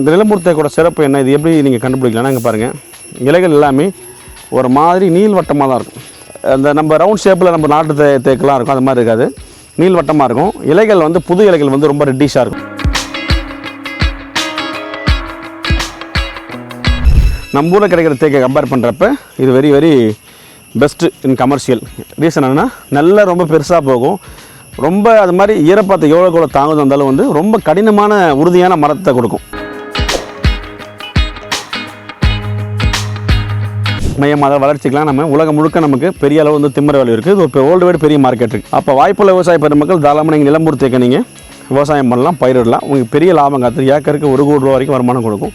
இந்த நிலம்பூர் தேக்கோட சிறப்பு என்ன? இது எப்படி நீங்கள் கண்டுபிடிக்கலாம்னா இங்கே பாருங்கள் இலைகள் எல்லாமே ஒரு மாதிரி நீள்வட்டமாக தான் இருக்கும். அந்த நம்ம ரவுண்ட் ஷேப்பில் நம்ம நாட்டு தே தேக்கெலாம் இருக்கும். அது மாதிரி இருக்காது. நீள்வட்டமாக இருக்கும். இலைகள் வந்து புது இலைகள் வந்து ரொம்ப ரெட்டிஷாக இருக்கும். நம்ம ஊரில் கிடைக்கிற தேக்கை கம்பேர் பண்ணுறப்ப இது very very best in commercial reason என்னென்னா நல்லா ரொம்ப பெருசாக போகும். ரொம்ப அது மாதிரி ஈரப்பத்தை எவ்வளோ கூட தாங்குது வந்தாலும் வந்து ரொம்ப கடினமான உறுதியான மரத்தை கொடுக்கும். மையமாக வளர்ச்சிக்கெலாம் நம்ம உலகம் முழுக்க நமக்கு பெரிய அளவு வந்து திம்மர வேலை இருக்குது இது இப்போ வேர்ல்டு வைடு பெரிய மார்க்கெட் இருக்குது அப்போ வாய்ப்புள்ள விவசாய பெருமக்கள் தாராளமாக நீங்கள் நிலம்பூர் தேக்க நீங்கள் விவசாயம் பண்ணலாம் பயிரிடலாம். உங்களுக்கு பெரிய லாபம் காத்து ஏக்கருக்கு ஒரு கோடி ரூபா வரைக்கும் வருமானம் கொடுக்கும்.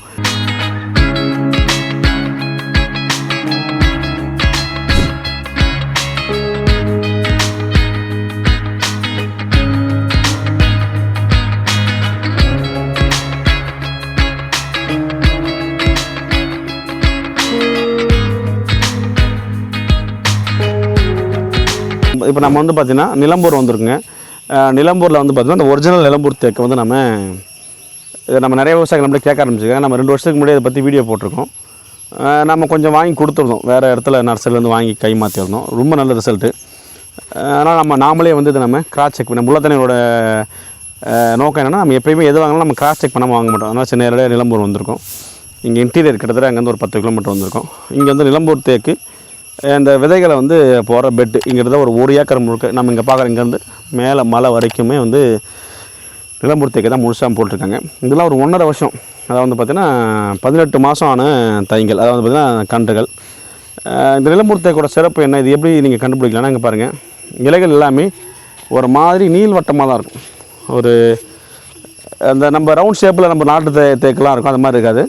இப்போ நம்ம வந்து பார்த்திங்கன்னா நிலம்பூர் வந்திருக்குங்க. நிலம்பூரில் வந்து பார்த்திங்கன்னா அந்த ஒரிஜினல் நிலம்பூர் தேக்கு வந்து நம்ம இதை நம்ம நிறைய விவசாயிகள் நம்மளே கேட்க ஆரம்பிச்சிருக்காங்க. நம்ம ரெண்டு வருஷத்துக்கு முன்னாடி இதை பற்றி வீடியோ போட்டிருக்கோம். நம்ம கொஞ்சம் வாங்கி கொடுத்துருந்தோம். வேறு இடத்துல நர்சரிலேருந்து வாங்கி கை மாற்றிருந்தோம் ரொம்ப நல்ல ரிசல்ட்டு அதனால் நம்ம நாமளே வந்து இதை நம்ம கிராஸ் செக் பண்ண முள்ளத்தனையோட நோக்கம் என்னென்னா நம்ம எப்பயுமே எது வாங்கினாலும் நம்ம கிராஸ் செக் பண்ணாமல் வாங்க மாட்டோம். அதனால் சின்ன நேரடியாக நிலம்பூர் வந்திருக்கோம். இங்கே இன்டீரியர் கிட்டத்தட்ட அங்கேருந்து ஒரு பத்து கிலோமீட்டர் வந்திருக்கோம். இங்கே வந்து நிலம்பூர் தேக்கு இந்த விதைகளை வந்து போகிற பெட்டு இங்கிட்ட ஒரு ஒரு ஏக்கர் முழுக்க நம்ம இங்கே பார்க்குற இங்கேருந்து மேலே மலை வரைக்குமே வந்து நிலம்பூர் தான் முழுசாக போட்டிருக்காங்க. இதெல்லாம் ஒரு ஒன்றரை வருஷம். அதாவது வந்து பார்த்திங்கன்னா பதினெட்டு மாதம் ஆன தைங்கள். அதாவது பார்த்திங்கன்னா கன்றுகள். இந்த நிலம்பூர் சிறப்பு என்ன? இது எப்படி நீங்கள் கண்டுபிடிக்கலன்னா இங்கே பாருங்கள் இலைகள் எல்லாமே ஒரு மாதிரி நீள்வட்டமாக தான் இருக்கும். ஒரு அந்த நம்ம ரவுண்ட் ஷேப்பில் நம்ம நாட்டு தே தேக்கெலாம் இருக்கும். அது மாதிரி இருக்காது.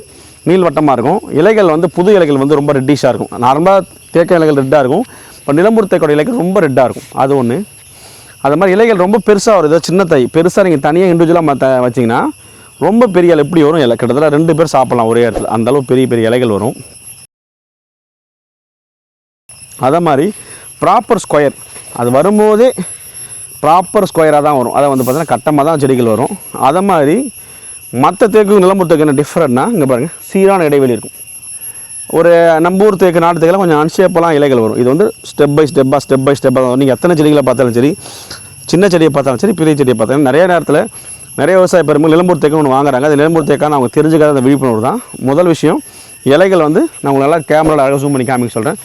நீள்வட்டமாக இருக்கும். இலைகள் வந்து புது இலைகள் வந்து ரொம்ப ரெட்டிஷாக இருக்கும். நார்மலாக தேக்க இலைகள் ரெட்டாக இருக்கும். இப்போ நிலம்பூர் தேக்கோட இலைகள் ரொம்ப ரெட்டாக இருக்கும். அது ஒன்று அது மாதிரி இலைகள் ரொம்ப பெருசாக வரும். ஏதோ சின்ன தை பெருசாக நீங்கள் தனியாக இண்டிவிஜுவலாக மற்ற வச்சிங்கன்னா ரொம்ப பெரிய இலை எப்படி வரும் இலை. கிட்டத்தட்ட ரெண்டு பேர் சாப்பிட்லாம் ஒரே இடத்துல. அந்தளவு பெரிய பெரிய இலைகள் வரும். அதே மாதிரி ப்ராப்பர் ஸ்கொயர் அது வரும்போதே ப்ராப்பர் ஸ்கொயராக தான் வரும். அதை வந்து பார்த்திங்கன்னா கட்டமாக தான் செடிகள் வரும். அதை மாதிரி மற்ற தேக்கு நிலம்பூர் என்ன டிஃப்ரெண்ட்னா இங்கே பாருங்கள் சீரான இடைவெளி இருக்கும். ஒரு நம்ம ஊர் தேக்கு நாட்டு கொஞ்சம் அன்ஷேப்பெல்லாம் இலைகள் வரும். இது வந்து ஸ்டெப் பை ஸ்டெப்பாக ஸ்டெப் பை ஸ்டெப்பாக நீங்கள் எத்தனை செடிகளை பார்த்தாலும் சரி சின்ன செடியை பார்த்தாலும் சரி பெரிய செடியை பார்த்தாலும் நிறைய நேரத்தில் நிறைய விவசாய பெருமை நிலம்பூர் தேக்கு ஒன்று வாங்குறாங்க. அது நிலம்பூர் தேக்கான அவங்க தெரிஞ்சுக்காத அந்த விழிப்புணர்வு தான். முதல் விஷயம் இலைகள் வந்து நான் உங்களுக்கு நல்லா கேமராவில் அழகாக ஜூம் பண்ணி காமிக்க சொல்கிறேன்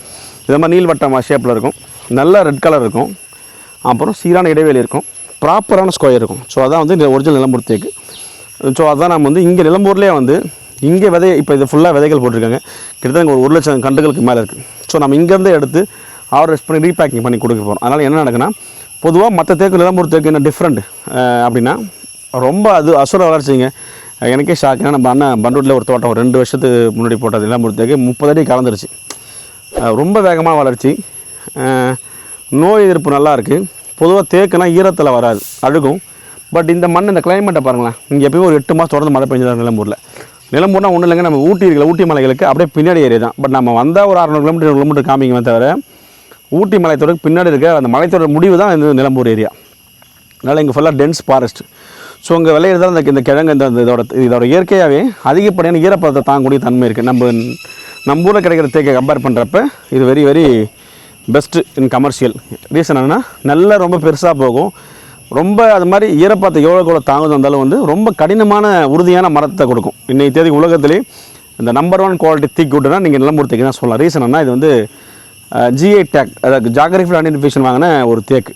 இது மாதிரி நீள்வட்டம் ஷேப்பில் இருக்கும். நல்ல ரெட் கலர் இருக்கும். அப்புறம் சீரான இடைவெளி இருக்கும். ப்ராப்பரான ஸ்கொயர் இருக்கும். ஸோ அதான் வந்து ஒரிஜினல் நிலம்பூர் தேக்கு. ஸோ அதான் நம்ம வந்து இங்கே நிலம்பூர்லேயே வந்து இங்கே விதை இப்போ இது ஃபுல்லாக விதைகள் போட்டிருக்காங்க. கிட்டத்தட்ட ஒரு ஒரு லட்சம் கண்டுகளுக்கு மேலே இருக்குது ஸோ நம்ம இங்கேருந்தே எடுத்து ஆர்டர்ஸ் பண்ணி ரீபேக்கிங் பண்ணி கொடுக்க போகிறோம் அதனால் என்ன நடக்குன்னா பொதுவாக மற்ற தேக்கு நிலம்பூர் தேக்கு என்ன டிஃப்ரெண்ட் அப்படின்னா ரொம்ப அது அசுர வளர்ச்சிங்க. எனக்கே ஷாக் ஏன்னா நம்ம அண்ணன் பண்டூரில் ஒரு தோட்டம் ஒரு ரெண்டு வருஷத்துக்கு முன்னாடி போட்டது நிலம்பூர் தேக்கு. முப்பது அடி கலந்துருச்சு. ரொம்ப வேகமாக வளர்ச்சி. நோய் எதிர்ப்பு நல்லா இருக்குது பொதுவாக தேக்குனா ஈரத்தில் வராது அழுகும். பட் இந்த மண் இந்த கிளைமேட்டை பாருங்களேன். இங்கே எப்பயும் ஒரு எட்டு மாதம் தொடர்ந்து மழை பெஞ்சதாக நிலம்பூரில். நிலம்பூர்னா ஒன்றும் இல்லைங்க. நம்ம ஊட்டி இருக்கல ஊட்டி மலைகளுக்கு அப்படியே பின்னாடி ஏரியா தான். பட் நம்ம வந்தால் ஒரு அறநூறு கிலோமீட்டர் கிலோமீட்டர் காமிக்குமே தவிர ஊட்டி மலைத்தொடருக்கு பின்னாடி இருக்க அந்த மலைத்தொடர் முடிவு தான் இந்த நிலம்பூர் ஏரியா. அதனால் இங்கே ஃபுல்லாக டென்ஸ் ஃபாரஸ்ட் ஸோ அங்கே விளையிறது இந்த இந்த கிழங்கு இந்த இந்த இதோட இதோட இயற்கையாகவே அதிகப்படியான ஈரப்பதத்தை தாங்கக்கூடிய தன்மை இருக்குது நம்ம நம்ம ஊரில் கிடைக்கிற தேக்கை கம்பேர் பண்ணுறப்ப இது very very best in commercial reason என்னென்னா நல்லா ரொம்ப பெருசாக போகும். ரொம்ப அது மாதிரி ஈரப்பத்தை எவ்வளோ கூட தாங்குது இருந்தாலும் வந்து ரொம்ப கடினமான உறுதியான மரத்தை கொடுக்கும். இன்றைக்கு தேதி உலகத்திலே இந்த நம்பர் ஒன் குவாலிட்டி தீக் குட்டுனா நீங்கள் நிலம்பூர் தான் சொல்லலாம் ரீசன் என்ன இது வந்து ஜிஐ டேக் அதாவது ஜாகிரபிகல் ஐடென்டிஃபிகேஷன் வாங்கின ஒரு தேக்கு.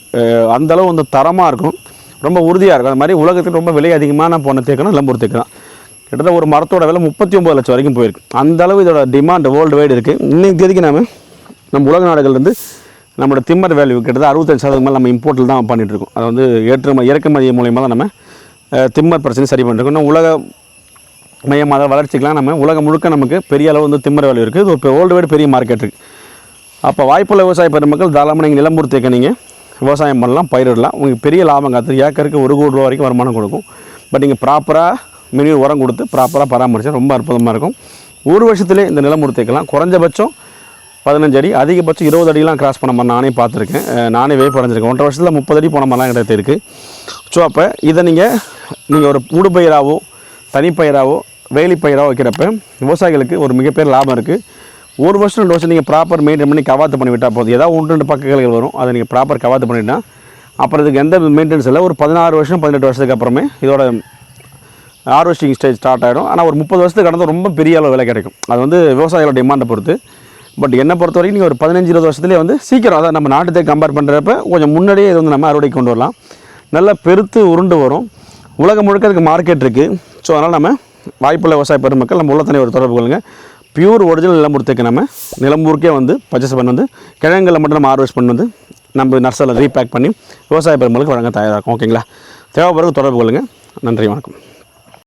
அந்தளவு வந்து தரமாக இருக்கும். ரொம்ப உறுதியாக இருக்கும். அது மாதிரி உலகத்துக்கு ரொம்ப விலை அதிகமான போன தேக்குனா நிலம்பூர் தேக்கு தான் கிட்டத்தட்ட ஒரு மரத்தோட விலை முப்பத்தி ஒம்பது லட்சம் வரைக்கும் போயிருக்கு. அந்தளவு இதோட டிமாண்ட் வேர்ல்டு வைடு இருக்குது இன்றைக்கு தேதிக்கு நாம நம்ம உலக நாடுகள்லேருந்து நம்மளோட திம்மர் வேல்யூ கிட்டத்தட்ட அறுபத்தஞ்சு சதவீதம் மேலே நம்ம இம்போர்ட்டில் தான் பண்ணிகிட்ருக்கோம் இருக்கோம். அது வந்து ஏற்றுமதி இறக்குமதி மூலயமா தான் நம்ம திம்மர் பிரச்சனை சரி பண்ணிருக்கோம் இன்னும் உலக மையமாக வளர்ச்சிக்கெலாம் நம்ம உலகம் முழுக்க நமக்கு பெரிய அளவு வந்து திம்மர் வேல்யூ இருக்குது. இது இப்போ வேர்ல்டு வைடு பெரிய மார்க்கெட் இருக்குது அப்போ வாய்ப்புள்ள விவசாய பெருமக்கள் தாராளமாக நீங்கள் நிலம்பூர் தேக்க நீங்கள் விவசாயம் பண்ணலாம் பயிரிடலாம். உங்களுக்கு பெரிய லாபம் காத்து ஏக்கருக்கு ஒரு கோடி ரூபா வரைக்கும் வருமானம் கொடுக்கும். பட் நீங்கள் ப்ராப்பராக மினிமம் உரம் கொடுத்து ப்ராப்பராக பராமரித்தா ரொம்ப அற்புதமாக இருக்கும். ஒரு வருஷத்துலேயே இந்த நிலம்பூர் தேக்கலாம் குறைஞ்சபட்சம் பதினஞ்சு அடி அதிகபட்சம் இருபது அடிலாம் கிராஸ் பண்ண மாதிரி நானே பார்த்துருக்கேன். நானே வே படைஞ்சிருக்கேன் ஒன்றரை வருஷத்தில் முப்பது அடி போன மாதிரிலாம் கிடையாது இருக்குது ஸோ அப்போ இதை நீங்கள் நீங்கள் ஒரு ஊடுபயிராவோ தனிப்பயிராகவோ வேலிப்பயிராக வைக்கிறப்ப விவசாயிகளுக்கு ஒரு மிகப்பெரிய லாபம் இருக்குது ஒரு வருஷம் ரெண்டு வருஷம் நீங்கள் ப்ராப்பர் மெயின்டைன் பண்ணி கவாத்து பண்ணிவிட்டால் போதும். ஏதாவது ஒன்று ரெண்டு பக்கங்கள் வரும். அதை நீங்கள் ப்ராப்பர் கவாத்து பண்ணிவிட்டால் அப்புறம் இதுக்கு எந்த மெயின்டெனன்ஸ் இல்லை. ஒரு பதினாறு வருஷம் பதினெட்டு வருஷத்துக்கு அப்புறமே இதோட ஹார்வெஸ்டிங் ஸ்டேஜ் ஸ்டார்ட் ஆகிடும் ஆனால் ஒரு முப்பது வருஷத்துக்கு கடந்து ரொம்ப பெரிய அளவு விலை கிடைக்கும். அது வந்து விவசாயிகளோட டிமாண்டை பொறுத்து. பட் என்னை பொறுத்த வரைக்கும் நீங்கள் ஒரு பதினஞ்சு இருபது வருஷத்துலேயே வந்து சீக்கிரம் அதாவது நம்ம நாட்டுத்தை கம்பேர் பண்ணுறப்ப கொஞ்சம் முன்னாடியே இது வந்து நம்ம அறுவடைக்கு கொண்டு வரலாம். நல்லா பெருத்து உருண்டு வரும். உலகம் முழுக்க அதுக்கு மார்க்கெட் இருக்குது ஸோ அதனால் நம்ம வாய்ப்புள்ள விவசாய பெருமக்கள் நம்ம உள்ளத்தனை ஒரு தொடர்பு கொள்ளுங்கள் பியூர் ஒரிஜினல் நிலம்பூர்த்துக்கு நம்ம நிலம்பூருக்கே வந்து பர்ச்சேஸ் பண்ணி வந்து கிழங்குகளை மட்டும் நம்ம ஹார்வெஸ்ட் பண்ணி வந்து நம்ம நர்சரியில் ரீபேக் பண்ணி விவசாய பெருமக்களுக்கு வழங்க தயாராக இருக்கும். ஓகேங்களா தேவைப்படுறது தொடர்பு கொள்ளுங்கள் நன்றி வணக்கம்.